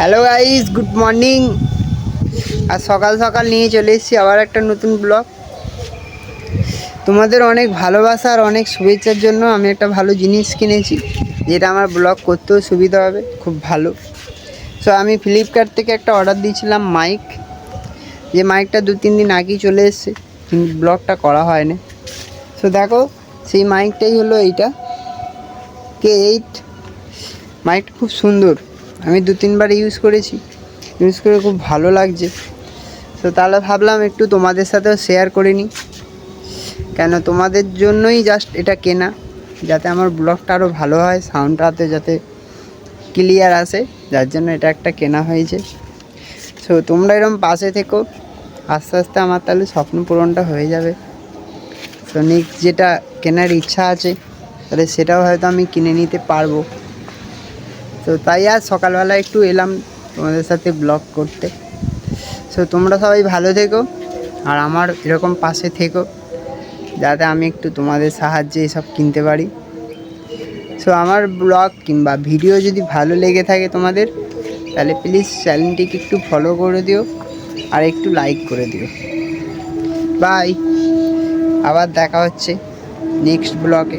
Hello guys good morning আর সকাল সকাল নিয়ে চলে এসেছি আবার একটা নতুন ব্লগ তোমাদের অনেক ভালোবাসা আর অনেক শুভেচ্ছার জন্য আমি একটা ভালো জিনিস কিনেছি, যেটা আমার ব্লগ করতেও সুবিধা হবে, খুব ভালো। সো আমি ফ্লিপকার্ট থেকে একটা অর্ডার দিয়েছিলাম মাইক যে মাইকটা দু তিন দিন আগেই চলে এসছে, কিন্তু ব্লগটা করা হয়নি। সো দেখো, সেই মাইকটাই হলো এইটা। কে এইট মাইকটা খুব সুন্দর। আমি দু তিনবার ইউজ করেছি। ইউজ করে খুব ভালো লাগছে। তো তাহলে ভাবলাম একটু তোমাদের সাথেও শেয়ার করে নিই। কেন তোমাদের জন্যই জাস্ট এটা কেনা, যাতে আমার ব্লগটা আরও ভালো হয় সাউন্ডটাতে যাতে ক্লিয়ার আসে, যার জন্য এটা একটা কেনা হয়েছে। সো তোমরা এরকম পাশে থেকো, আস্তে আস্তে আমার তাহলে স্বপ্ন পূরণটা হয়ে যাবে। তো নেক্সট যেটা কেনার ইচ্ছা আছে, তাহলে সেটাও হয়তো আমি কিনে নিতে পারব। তো তাই আজ সকালবেলা একটু এলাম তোমাদের সাথে ব্লগ করতে। সো তোমরা সবাই ভালো থেকো, আর আমার এরকম পাশে থেকো, যাতে আমি একটু তোমাদের সাহায্যে এসব কিনতে পারি। সো আমার ব্লগ কিংবা ভিডিও যদি ভালো লেগে থাকে তোমাদের, তাহলে প্লিজ চ্যানেলটিকে একটু ফলো করে দিও, আর একটু লাইক করে দিও। বাই আবার দেখা হচ্ছে নেক্সট ব্লগে